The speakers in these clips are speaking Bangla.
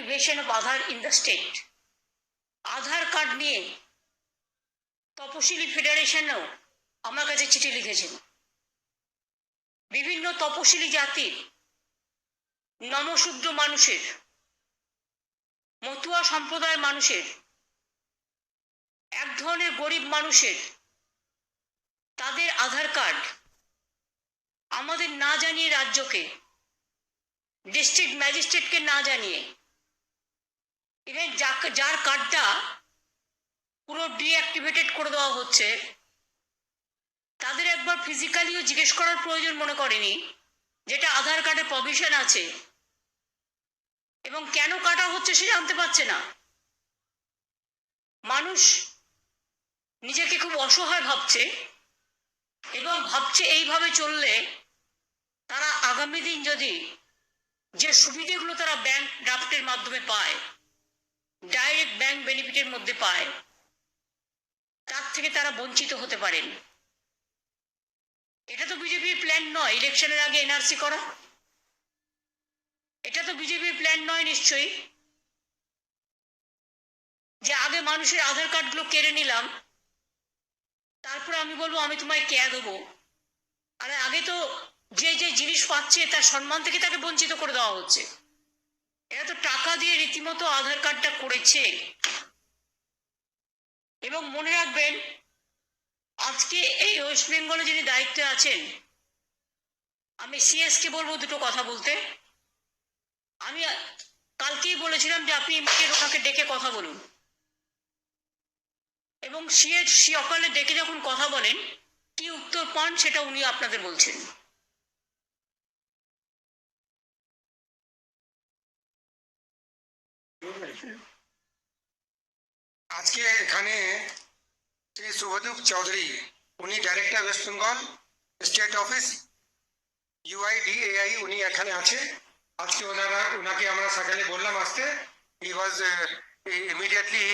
Deactivation of Aadhaar in the state Aadhaar card নিয়ে তপশিলি ফেডারেশনও আমার কাছে চিঠি লিখেছেন। বিভিন্ন তপশিলি জাতির নমশূদ্র মানুষের, মতুয়া সম্প্রদায়ের মানুষের, এক ধরনের গরিব মানুষের তাদের আধার কার্ড আমাদের না জানিয়ে রাজ্যকে ডিস্ট্রিক্ট ম্যাজিস্ট্রেটকে না জানিয়ে ইভেন যার কার্ডটা পুরো ডিঅ্যাক্টিভেটেড করে দেওয়া হচ্ছে, তাদের একবার ফিজিক্যালিও জিজ্ঞেস করার প্রয়োজন মনে করেনি, যেটা আধার কার্ডে প্রভিশন আছে। এবং কেন কাটা হচ্ছে সে জানতে পারছে না। মানুষ নিজেকে খুব অসহায় ভাবছে, এবং ভাবছে এইভাবে চললে তারা আগামী দিন যদি যে সুবিধেগুলো তারা ব্যাংক ড্রাফটের মাধ্যমে পায় ডাইরেক্ট ব্যাংক বেনিফিটের মধ্যে পায়। তার থেকে তারা বঞ্চিত হতে পারেন। এটা তো বিজেপির প্ল্যান নয় ইলেকশনের আগে এনআরসি করা। এটা তো বিজেপির প্ল্যান নয় নিশ্চয়ই। যে আগে মানুষের আধার কার্ডগুলো কেড়ে নিলাম, তারপর আমি বলব, আমি তোমায় কে দেবো। আরে আগে তো যে যে জিনিস পাচ্ছে, তার সম্মান থেকে তাকে বঞ্চিত করে দেওয়া হচ্ছে। এরা তো টাকা দিয়ে রীতিমতো আধার কার্ডটা করেছে। এবং মনে রাখবেন, আজকে এই ওয়েস্ট বেঙ্গলে যিনি দায়িত্বে আছেন, আমি সিএস কে বলব দুটো কথা বলতে। আমি কালকেই বলেছিলাম যে আপনি ওনাকে ডেকে কথা বলুন। এবং সিএস সকালে ডেকে যখন কথা বলেন, কি উত্তর পান সেটা উনি আপনাদের বলছেন। আজকে এখানে শ্রী শুভদীপ চৌধুরী উনি director West Bengal state office UIDAI উনি এখানে আছে। আজকে ওনারা ওনাকে আমরা সকালে বললাম আসতে। হি ওয়াজ ইমিডিয়েটলি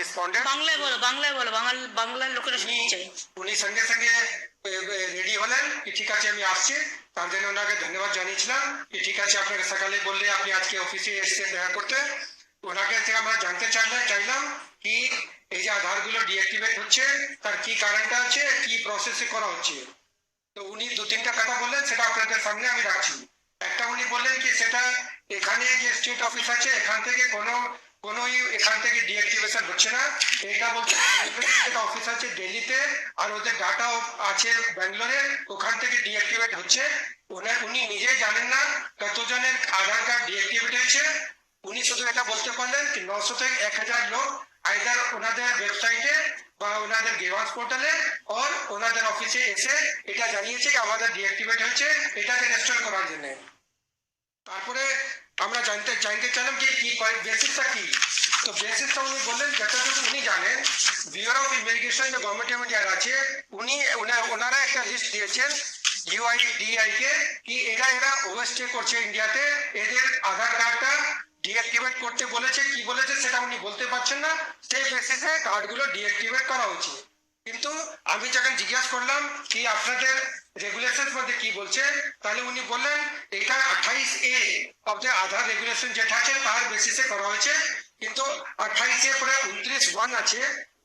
রেসপন্ডেড বাংলায় বলো বাংলায় বলো বাংলা বাংলার লোকেরা শুনতে চাই উনি সঙ্গে সঙ্গে রেডি হলেন। কি ঠিক আছে আমি আসছি। তার জন্য ওনাকে ধন্যবাদ জানিয়েছিলাম। কি ঠিক আছে আপনাকে সকালে বললে আপনি আজকে অফিসে এসেছেন দেখা করতে? ওনাকে থেকে আমরা জানতে চাইলাম চাইলাম কি এই যে আধারগুলো ডিঅ্যাক্টিভেট হচ্ছে, তার কি কারণটা আছে, কি প্রসেসে করা হচ্ছে। তো উনি দু তিনটা কথা বললেন, সেটা আপনাদের সামনে আমি রাখছি। একটা উনি বললেন কি, সেটা এখানে যে স্টেট অফিস আছে, এখান থেকে কোনো, কোনোই এখান থেকে ডিঅ্যাক্টিভেশন হচ্ছে না। এটা বলতে একটা অফিস আছে দিল্লিতে, আর ওদের ডাটা আছে ব্যাঙ্গালোরে, ওখান থেকে ডিঅ্যাক্টিভেট হচ্ছে। ওনার, উনি নিজেই জানেন না কতজনের আধার কার্ড ডিঅ্যাক্টিভেট হয়েছে উনি শুধু এটা বলতে পারলেন কি নশো থেকে এক হাজার লোক আইদার ওনাদের ওয়েবসাইটে বা ওনাদের গেভান্স পোর্টালে ওর ওনাদের অফিসে এসে এটা জানিয়েছে কি আমাদের ডিঅ্যাক্টিভেট হয়েছে, এটাকে রেস্টোর করার জন্য। তারপরে আমরা জানতে জানতে চাইলাম যে কি বেসিসটা কি? তো বেসিসটা উনি বললেন যতটুকু উনি জানেন বিউরো অফ ইমিগ্রেশন যে গভর্নমেন্ট অফ ইন্ডিয়ার আছে, উনি, ওনা- ওনারা একটা লিস্ট দিয়েছেন ইউআইডিআই কে, কি এরা এরা ওভারস্টে করছে ইন্ডিয়াতে এদের আধার কার্ডটা ডিঅ্যাক্টিভেট করতে বলেছে, কি বলেছে সেটা উনি বলতে পারছেন না। সেই বেসিসে কার্ডগুলো ডিঅ্যাক্টিভেট করা উচিত। কিন্তু আমি যখন জিজ্ঞাসা করলাম কি আপনাদের রেগুলেশন মধ্যে কি বলছে, তাহলে উনি বললেন, এটা আঠাইশ A of the Aadhaar regulation যেটা আছে তার বেসিসে করা হয়েছে। কিন্তু আঠাইশ এ পরে উনত্রিশ ওয়ান আছে।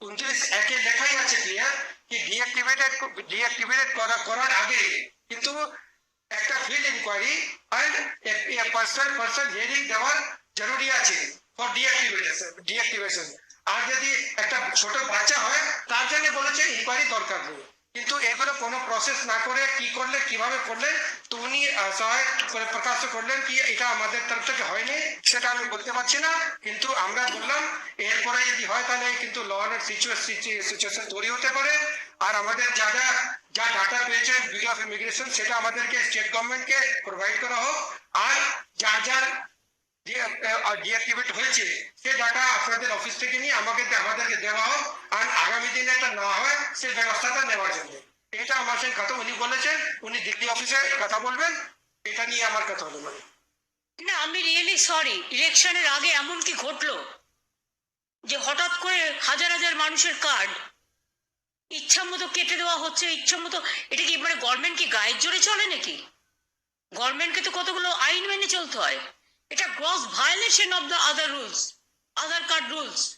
উনত্রিশ একে লেখাই আছে ক্লিয়ার কি ডিঅ্যাক্টিভেটেড ডিঅ্যাক্টিভেটেড করা, করার আগে কিন্তু একটা field inquiry and person person hearing দেওয়ার জরুরি আছে ফর ডিঅ্যাক্টিভেশন ডিঅ্যাক্টিভেশন আর যদি একটা ছোট বাচ্চা হয়, তার জন্য বলেছে ইনকোয়ারি দরকার নেই। কিন্তু এগুলো কোনো প্রসেস না করে কি করলে, কীভাবে করলে তো উনি সহায় প্রকাশ করলেন কি এটা আমাদের তরফ থেকে হয়নি, সেটা আমি বলতে পারছি না। কিন্তু আমরা বললাম, এরপরে যদি হয় তাহলে কিন্তু ল অ্যান্ড সিচুয়েশন তৈরি হতে পারে। আর আমাদের যা যা যা ডাটা পেয়েছেন বিউরো অফ ইমিগ্রেশন সেটা আমাদেরকে স্টেট গভর্নমেন্টকে প্রোভাইড করা হোক। আর যার যার ডিঅ্যাক্টিভেট হয়েছে, সে ডাটা আপনাদের অফিস থেকে নিয়ে আমাকে আমাদেরকে দেওয়া হোক, আর আগামী দিনে এটা না হয়, সে ব্যবস্থাটা নেওয়ার জন্য। এটা আমার সঙ্গে কথা, উনি বলেছেন, উনি দিল্লি অফিসে কথা বলবেন, এটা নিয়ে আমার কথা হলো মানে। না, আমি রিয়েলি সরি ইলেকশনের আগে এমন কি ঘটলো? যে হঠাৎ করে হাজার হাজার মানুষের কার্ড ইচ্ছা মতো কেটে দেওয়া হচ্ছে ইচ্ছা মতো এটা কি মানে গভর্নমেন্ট কি গায়ের জোরে চলে নাকি? গভর্নমেন্টকে তো কতগুলো আইন মেনে চলতে হয়। এটা gross violation of the other rules Aadhaar card rules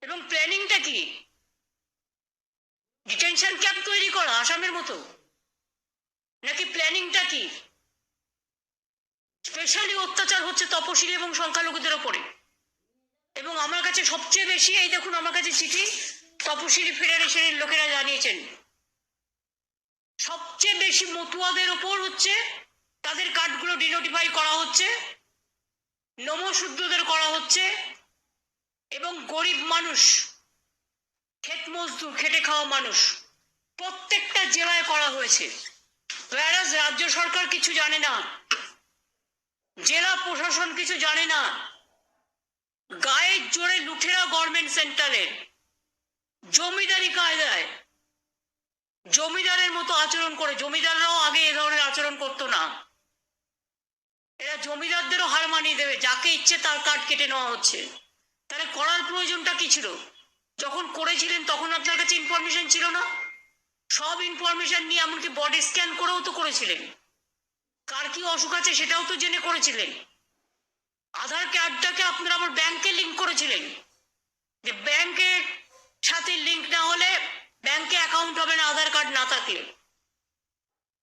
এবং প্ল্যানিংটা কি? ডিটেনশন ক্যাম্প তৈরি করা, আসামের মতো। নাকি প্ল্যানিংটা কি? স্পেশালি অত্যাচার হচ্ছে তপশিলি এবং সংখ্যালঘুদের ওপরে। এবং আমার কাছে সবচেয়ে বেশি, এই দেখুন, আমার কাছে চিঠি, তপশিলি ফেডারেশনের লোকেরা জানিয়েছেন। সবচেয়ে বেশি মতুয়াদের ওপর হচ্ছে তাদের কার্ডগুলো ডিনোটিফাই করা হচ্ছে নমশূদ্রদের করা হচ্ছে, এবং গরিব মানুষ, ক্ষেত মজদুর, খেটে খাওয়া মানুষ, প্রত্যেকটা জেলায় করা হয়েছে। whereas রাজ্য সরকার কিছু জানে না, জেলা প্রশাসন কিছু জানে না গায়ের জোরে লুঠেরা গভর্নমেন্ট সেন্টারের জমিদারি কায়দায়, জমিদারের মতো আচরণ করে, জমিদাররাও আগে এ ধরনের আচরণ করতো না। জমিদারদেরও হার মানিয়ে দেবে, যাকে ইচ্ছে তার কার্ড কেটে নেওয়া হচ্ছে। তাহলে করার প্রয়োজনটা কি ছিল? যখন করেছিলেন তখন আপনার কাছে ইনফরমেশন ছিল না? সব ইনফরমেশন নিয়ে এমনকি বডি স্ক্যান করেও তো করেছিলেন। কার কি অসুখ আছে সেটাও তো জেনে করেছিলেন। আধার কার্ডটাকে আপনারা আবার ব্যাংকে লিঙ্ক করেছিলেন। যে ব্যাংকের সাথে লিঙ্ক না হলে ব্যাংকে অ্যাকাউন্ট হবে না, আধার কার্ড না থাকলে।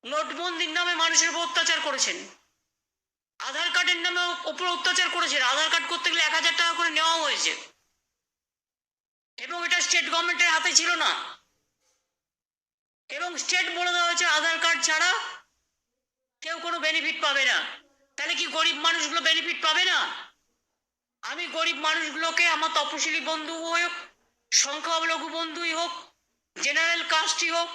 নোটবন্দির নামে মানুষের উপর অত্যাচার করেছেন। আধার কার্ডের নামে ওপর অত্যাচার করেছেন আধার কার্ড করতে গেলে এক হাজার টাকা করে নেওয়া হয়েছে। এবং এটা স্টেট গভর্নমেন্টের হাতে ছিল না। এবং স্টেট বলে দেওয়া হয়েছে, আধার কার্ড ছাড়া কেউ কোনো বেনিফিট পাবে না। তাহলে কি গরিব মানুষগুলো বেনিফিট পাবে না? আমি গরিব মানুষগুলোকে, আমার তপশিলি বন্ধু হোক, সংখ্যালঘু বন্ধুই হোক জেনারেল কাস্টই হোক,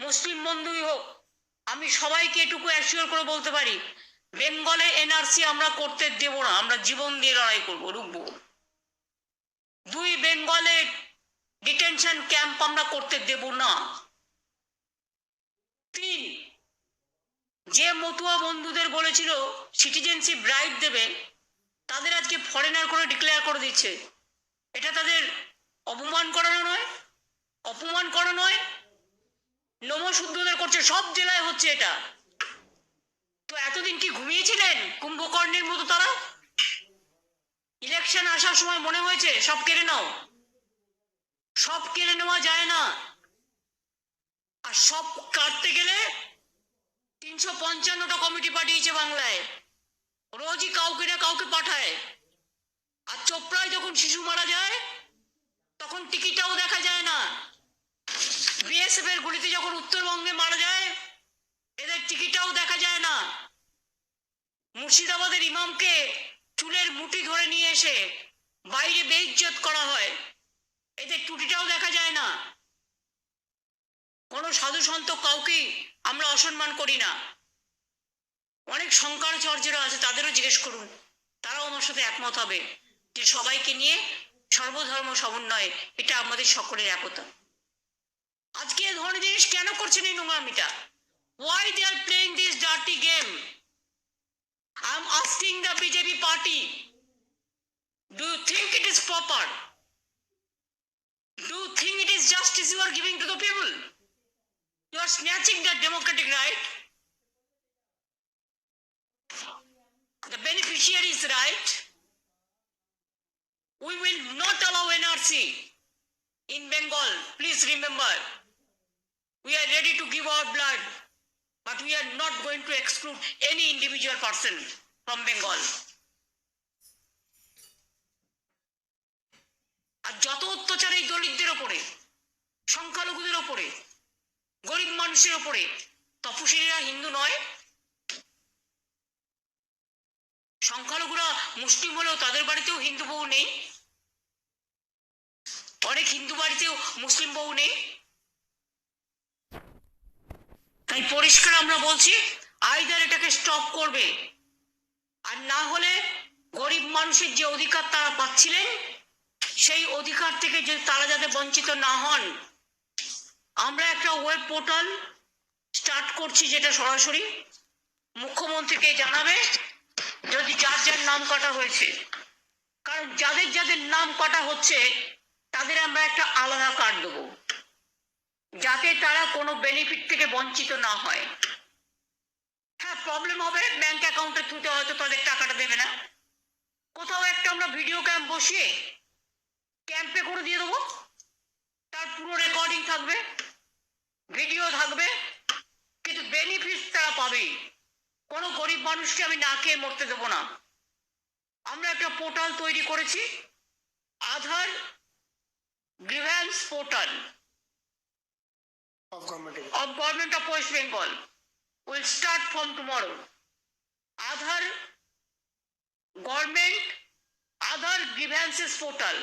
মুসলিম বন্ধুই হোক, আমি সবাইকে এটুকু অ্যাসিওর করে বলতে পারি বেঙ্গলে এনআরসি আমরা করতে দেব না, আমরা জীবন দিয়ে লড়াই করব, রুখবো। দুই বেঙ্গলে ডিটেনশন ক্যাম্প আমরা করতে দেব না। তিন, যে মতুয়া বন্ধুদের বলেছিল সিটিজেনশিপ রাইট দেবে, তাদের আজকে ফরেনার করে ডিক্লেয়ার করে দিচ্ছে। এটা তাদের অপমান করানো নয়, অপমান করা নয় নমশুদ্ধদের করছে, সব জেলায় হচ্ছে এটা। তো এতদিন কি ঘুমিয়েছিলেন? কুম্ভকর্ণের মতো তারা? ইলেকশন আসার সময় মনে হয়েছে, সব কেড়ে নাও। সব কেড়ে নেওয়া যায় না। আর সব কাটতে গেলে তিনশো পঞ্চান্নটা কমিটি পাঠিয়েছে বাংলায়। রোজই কাউকে না কাউকে পাঠায়। আর চোপড়ায় যখন শিশু মারা যায়, তখন টিকিটাও দেখা যায় না। বিএসএফ এর গুলিতে যখন উত্তরবঙ্গে মারা যায় এদের টিকিটটাও দেখা যায় না। মুর্শিদাবাদের ইমামকে চুলের মুঠি ধরে নিয়ে এসে বাইরে বেইজ্জত করা হয়। এদের টুটিটাও দেখা যায় না। কোনো সাধু সন্ত কাউকেই আমরা অসম্মান করি না। অনেক শঙ্করাচার্যরা আছে, তাদেরও জিজ্ঞেস করুন। তারাও আমার সাথে একমত হবে যে সবাইকে নিয়ে সর্বধর্ম সমন্বয় এটা আমাদের সকলের একতা। আজকে এ ধরনের জিনিস কেন করছেন এই নোংরামিটা? party game. I'm asking the BJP party, do you think it is proper? Do you think it is justice you are giving to the people? You are snatching the democratic right. The beneficiary is right. We will not allow NRC in Bengal. Please remember, we are ready to give our blood but we are not going to exclude any individual person from bengal. আর যত অত্যাচার এই দলিতদের ওপরে, সংখ্যালঘুদের ওপরে, গরিব মানুষের ওপরে, তপশিলীরা হিন্দু নয়, সংখ্যালঘুরা মুসলিম হলেও তাদের বাড়িতেও হিন্দু বউ নেই, অনেক হিন্দু বাড়িতেও মুসলিম বউ নেই তাই পরিষ্কার আমরা বলছি আইদার এটাকে স্টপ করবে আর না হলে গরিব মানুষের যে অধিকার তারা পাচ্ছিলেন, সেই অধিকার থেকে যদি তারা যাতে বঞ্চিত না হন, আমরা একটা ওয়েব পোর্টাল স্টার্ট করছি যেটা সরাসরি মুখ্যমন্ত্রীকে জানাবে যদি যার যার নাম কাটা হয়েছে। কারণ যাদের যাদের নাম কাটা হচ্ছে, তাদের আমরা একটা আলাদা কার্ড দেবো। যাতে তারা কোনো বেনিফিট থেকে বঞ্চিত না হয়। হ্যাঁ প্রবলেম হবে ব্যাংক অ্যাকাউন্টের থ্রুতে হয়তো তাদের টাকাটা দেবে না। কোথাও একটা আমরা ভিডিও ক্যাম্প বসিয়ে ক্যাম্পে করে দিয়ে দেবো। তার পুরো রেকর্ডিং থাকবে ভিডিও থাকবে, কিন্তু বেনিফিট তারা পাবেই। কোনো গরিব মানুষকে আমি না খেয়ে মরতে দেবো না। আমরা একটা পোর্টাল তৈরি করেছি, Aadhaar grievance portal of government of Government of West Bengal will start from tomorrow. Aadhaar government Aadhaar grievances portal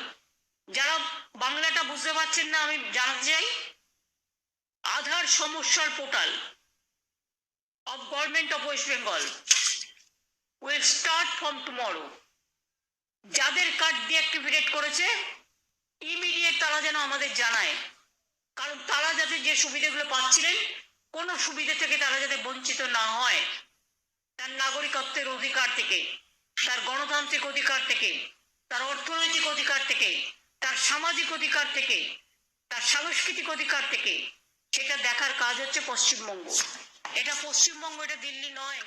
যারা বাংলাটা বুঝতে পারছেন না, আমি জানাতে চাই আধার সমস্যার portal of government of West Bengal will start from tomorrow যাদের কার্ড ডিঅ্যাক্টিভেট করেছে ইমিডিয়েট তারা যেন আমাদের জানায়। কারণ তারা যাতে যে সুবিধাগুলো পাচ্ছিলেন, কোনো সুবিধা থেকে তারা যাতে বঞ্চিত না হয়, তার নাগরিকত্বের অধিকার থেকে, তার গণতান্ত্রিক অধিকার থেকে, তার অর্থনৈতিক অধিকার থেকে, তার সামাজিক অধিকার থেকে, তার সাংস্কৃতিক অধিকার থেকে, সেটা দেখার কাজ হচ্ছে পশ্চিমবঙ্গ। এটা পশ্চিমবঙ্গ, এটা দিল্লি নয়।